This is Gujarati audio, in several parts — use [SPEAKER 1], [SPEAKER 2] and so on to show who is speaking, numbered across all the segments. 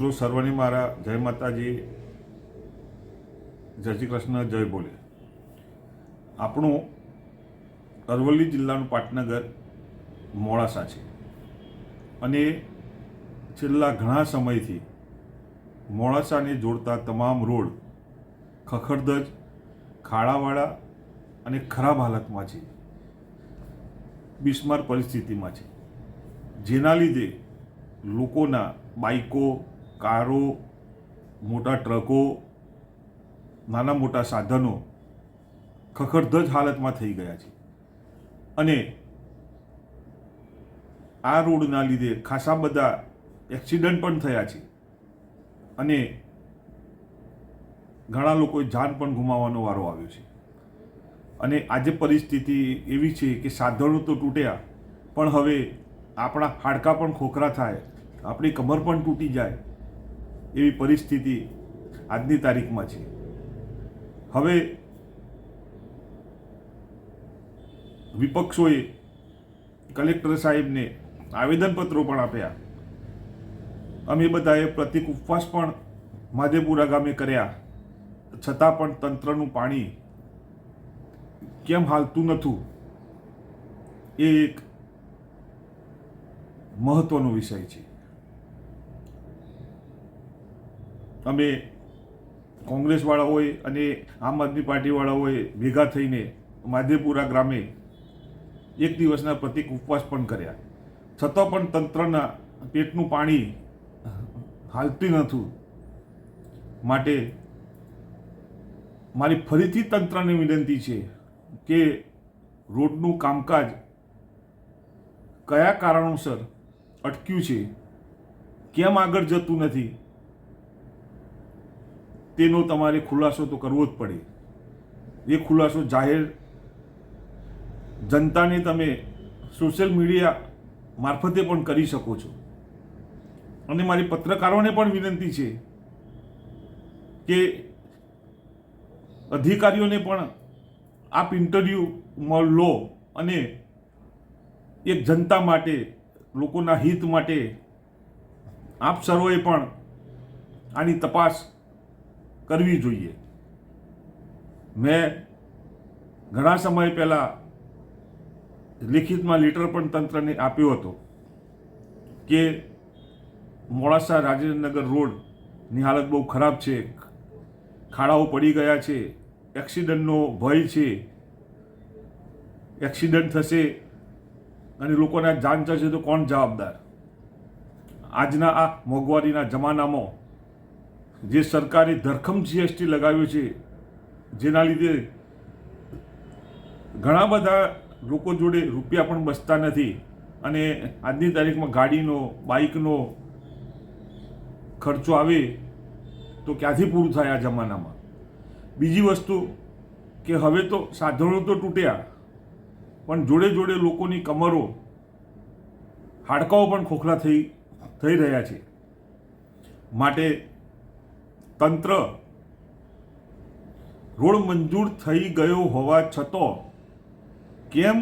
[SPEAKER 1] મિત્રો, સર્વની મારા જય માતાજી. જય શ્રી કૃષ્ણ, જય બોલે. આપણું અરવલ્લી જિલ્લાનું પાટનગર મોડાસા છે. અને છેલ્લા ઘણા સમયથી મોડાસાને જોડતા તમામ રોડ ખખડધજ, ખાડાવાળા અને ખરાબ હાલતમાં છે. બિસ્માર પરિસ્થિતિમાં છે. જેના લીધે લોકોના બાઈકો કારો, મોટા ટ્રકો, નાના મોટા સાધનો ખખડધજ હાલતમાં થઈ ગયા છે. અને આ રોડના લીધે ખાસા બધા એક્સિડન્ટ પણ થયા છે. અને ઘણા લોકોએ જાન પણ ગુમાવવાનો વારો આવ્યો છે. અને આજે પરિસ્થિતિ એવી છે કે સાધનો તો તૂટ્યા, પણ હવે આપણા હાડકાં પણ ખોખરા થાય, આપણી કમર પણ તૂટી જાય એવી પરિસ્થિતિ આજની તારીખમાં છે. હવે વિપક્ષોએ કલેક્ટર સાહેબને આવેદનપત્રો પણ આપ્યા. અમે બધાએ પ્રતિક ઉપવાસ પણ માધેપુરા ગામે કર્યા. છતાં પણ તંત્રનું પાણી કેમ હાલતું નથી એ એક મહત્વનો વિષય છે. અમે કોંગ્રેસવાળા હોય અને આમ આદમી પાર્ટીવાળાઓએ ભેગા થઈને માધેપુરા ગ્રામે એક દિવસના પ્રતિક ઉપવાસ પણ કર્યા. છતાં પણ તંત્રના પેટનું પાણી હાલતું નહોતું. માટે મારી ફરીથી તંત્રને વિનંતી છે કે રોડનું કામકાજ કયા કારણોસર અટક્યું છે, કેમ આગળ જતું નથી તેનો તમારે ખુલાસો તો કરવો જ પડે. એ ખુલાસો જાહેર જનતાને તમે સોશિયલ મીડિયા મારફતે પણ કરી શકો છો. અને મારી પત્રકારોને પણ વિનંતી છે કે અધિકારીઓને પણ આપ ઇન્ટરવ્યૂમાં લો અને એક જનતા માટે, લોકોના હિત માટે આપ સર્વોએ પણ આની તપાસ કરવી જોઈએ. મેં ઘણા સમય પહેલાં લિખિતમાં લેટર પણ તંત્રને આપ્યો હતો કે મોડાસા રાજેન્દ્રનગર રોડની હાલત બહુ ખરાબ છે, ખાડાઓ પડી ગયા છે, એક્સિડન્ટનો ભય છે, એક્સિડન્ટ થશે અને લોકોના જાન જશે તો કોણ જવાબદાર? આજના આ મોંઘવારીના જમાનામાં જે સરકારે ધરખમ જીએસટી લગાવ્યો છે, જેના લીધે ઘણા બધા લોકો જોડે રૂપિયા પણ બચતા નથી અને આજની તારીખમાં ગાડીનો, બાઇકનો ખર્ચો આવે તો ક્યાંથી પૂરું થાય આ જમાનામાં? બીજી વસ્તુ કે હવે તો સાધનો તો તૂટ્યા, પણ જોડે જોડે લોકોની કમરો હાડકાઓ પણ ખોખલા થઈ થઈ રહ્યા છે. માટે તંત્ર રોડ મંજૂર થઈ ગયો હોવા છતાં કેમ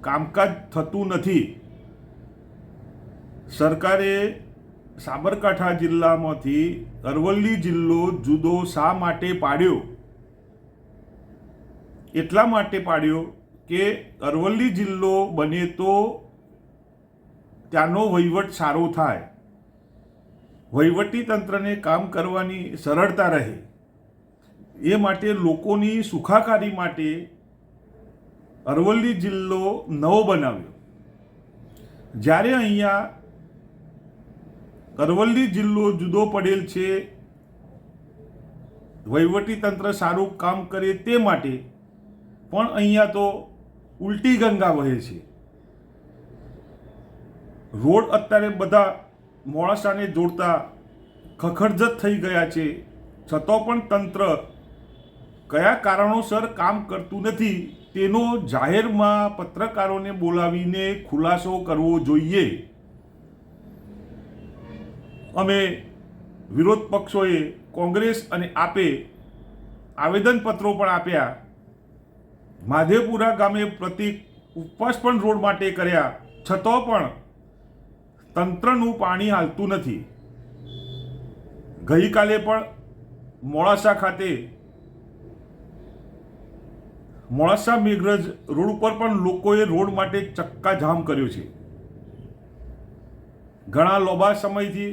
[SPEAKER 1] કામકાજ થતું નથી? સરકારે સાબરકાંઠા જિલ્લામાંથી અરવલ્લી જિલ્લો જુદો શા માટે પાડ્યો? એટલા માટે પાડ્યો કે અરવલ્લી જિલ્લો બને તો ત્યાંનો વહીવટ સારો થાય. વહીવટી તંત્રને કામ કરવાની સરળતા રહે. એ માટે લોકોની સુખાકારી માટે અરવલ્લી જિલ્લો નવો બનાવ્યો. જ્યારે અહીંયા અરવલ્લી જિલ્લો જુદો પડેલ છે, વહીવટી તંત્ર સારું કામ કરે તે માટે પણ અહીંયા તો ઉલટી ગંગા વહે છે. રોડ અત્યારે બધા મોડાસાને જોડતા ખખડજત થઈ ગયા છે. છતાં પણ તંત્ર કયા કારણોસર કામ કરતું નથી તેનો જાહેરમાં પત્રકારોને બોલાવીને ખુલાસો કરવો જોઈએ. અમે વિરોધ પક્ષોએ કોંગ્રેસ અને આપે આવેદનપત્રો પણ આપ્યા. માધેપુરા ગામે પ્રતિક ઉપવાસ પણ રોડ માટે કર્યા. છતાં પણ તંત્રનું પાણી હાલતું નથી. ગઈકાલે પણ મોડાસા ખાતે મોડાસા મેઘરજ રોડ ઉપર પણ લોકોએ રોડ માટે ચક્કાજામ કર્યો છે. ઘણા લોબા સમયથી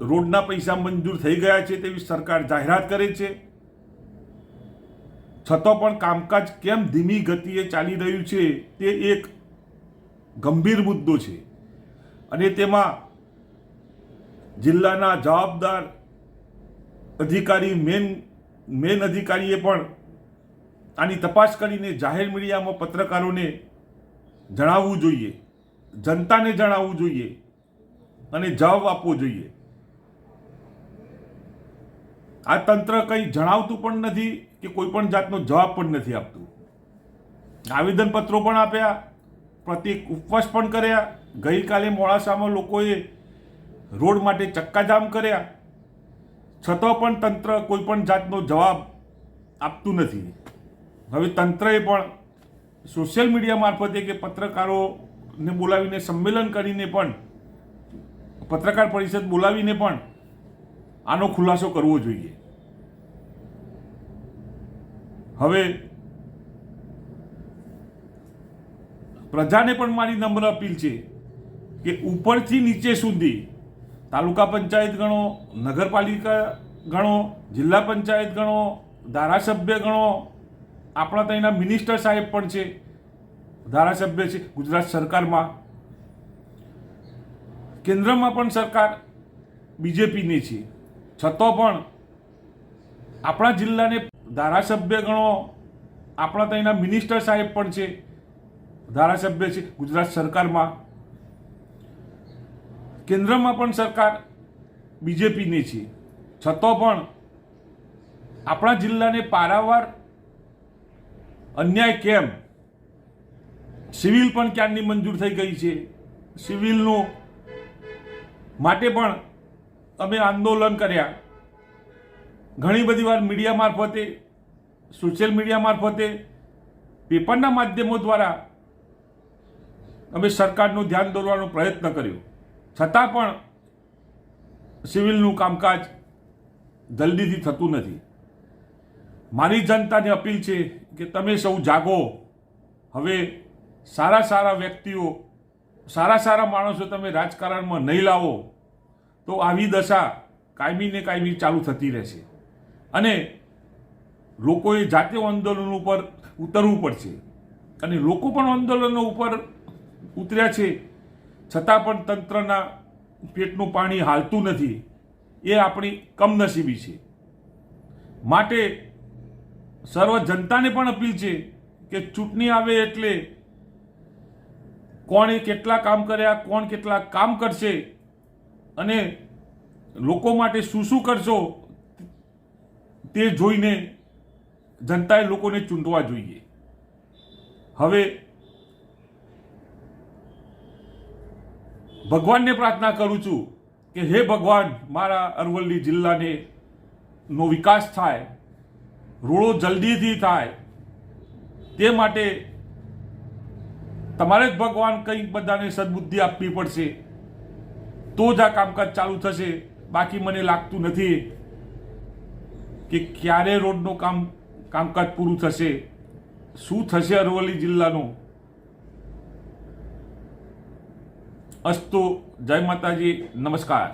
[SPEAKER 1] રોડના પૈસા મંજૂર થઈ ગયા છે તેવી સરકાર જાહેરાત કરે છે. છતાં પણ કામકાજ કેમ ધીમી ગતિએ ચાલી રહ્યું છે તે એક ગંભીર મુદ્દો છે. અને તેમાં જિલ્લાના જવાબદાર અધિકારી મેન મેન અધિકારીએ પણ આની તપાસ કરીને જાહેર મીડિયામાં પત્રકારોને જણાવવું જોઈએ, જનતાને જણાવવું જોઈએ અને જવાબ આપવો જોઈએ. આ તંત્ર કંઈ જણાવતું પણ નથી કે કોઈ પણ જાતનો જવાબ પણ નથી આપતું. આવેદનપત્રો પણ આપ્યા પ્રતિક ઉપવાસ પણ કર્યા. ગઈકાલે મોડાસામાં લોકોએ રોડ માટે ચક્કાજામ કર્યા. છતાં પણ તંત્ર કોઈ પણ જાતનો જવાબ આપતું નથી. હવે તંત્રએ પણ સોશિયલ મીડિયા મારફતે કે પત્રકારોને બોલાવીને સંમેલન કરીને પણ, પત્રકાર પરિષદ બોલાવીને પણ આનો ખુલાસો કરવો જોઈએ. હવે પ્રજાને પણ મારી નમ્ર અપીલ છે કે ઉપરથી નીચે સુધી તાલુકા પંચાયત ગણો, નગરપાલિકા ગણો, જિલ્લા પંચાયત ગણો, ધારાસભ્ય ગણો, આપણા ત્યાંના મિનિસ્ટર સાહેબ પણ છે, ધારાસભ્ય છે, ગુજરાત સરકારમાં. કેન્દ્રમાં પણ સરકાર બીજેપીની છે. છતાં પણ આપણા જિલ્લાને ધારાસભ્ય ગણો, આપણા ત્યાંના મિનિસ્ટર સાહેબ પણ છે. ધારાસભ્ય છે, ગુજરાત સરકારમાં. કેન્દ્રમાં પણ સરકાર બીજેપીની છે. છતાં પણ આપણા જિલ્લાને પારાવાર અન્યાય કેમ? સિવિલ પણ ક્યારની મંજૂર થઈ ગઈ છે? સિવિલનું માટે પણ અમે આંદોલન કર્યા. ઘણી બધી વાર મીડિયા મારફતે, સોશિયલ મીડિયા મારફતે, પેપરના માધ્યમો દ્વારા અમે સરકારનું ધ્યાન દોરવાનો પ્રયત્ન કર્યો. છતાં પણ સિવિલનું કામકાજ જલ્દીથી થતું નથી. મારી જનતાને અપીલ છે કે તમે સૌ જાગો. હવે સારા સારા વ્યક્તિઓ, સારા સારા માણસો તમે રાજકારણમાં નહીં લાવો, તો આવી દશા કાયમી ને કાયમી ચાલુ થતી રહેશે. અને લોકોએ જાતે આંદોલન ઉપર ઉતરવું પડશે. અને લોકો પણ આંદોલનો ઉપર ઉતર્યા છે. છતાં પણ તંત્રના પેટનું પાણી હાલતું નથી. એ આપણી કમનસીબી છે. માટે સર્વ જનતાને પણ અપીલ છે કે ચૂંટણી આવે એટલે કોણે કેટલા કામ કર્યા, કોણ કેટલા કામ કરશે અને લોકો માટે શું શું કરશો તે જોઈને જનતાએ લોકોને ચૂંટવા જોઈએ. હવે ભગવાનને પ્રાર્થના કરું છું કે હે ભગવાન, મારા અરવલ્લી જિલ્લાને નો વિકાસ થાય, રોડો જલ્દીથી થાય. તે માટે તમારે જ ભગવાન કંઈક બધાને સદબુદ્ધિ આપવી પડશે. તો જ આ કામકાજ ચાલુ થશે. બાકી મને લાગતું નથી કે ક્યારે રોડનું કામ, કામકાજ પૂરું થશે. શું થશે અરવલ્લી જિલ્લાનું? અસ્તુ જય માતાજી નમસ્કાર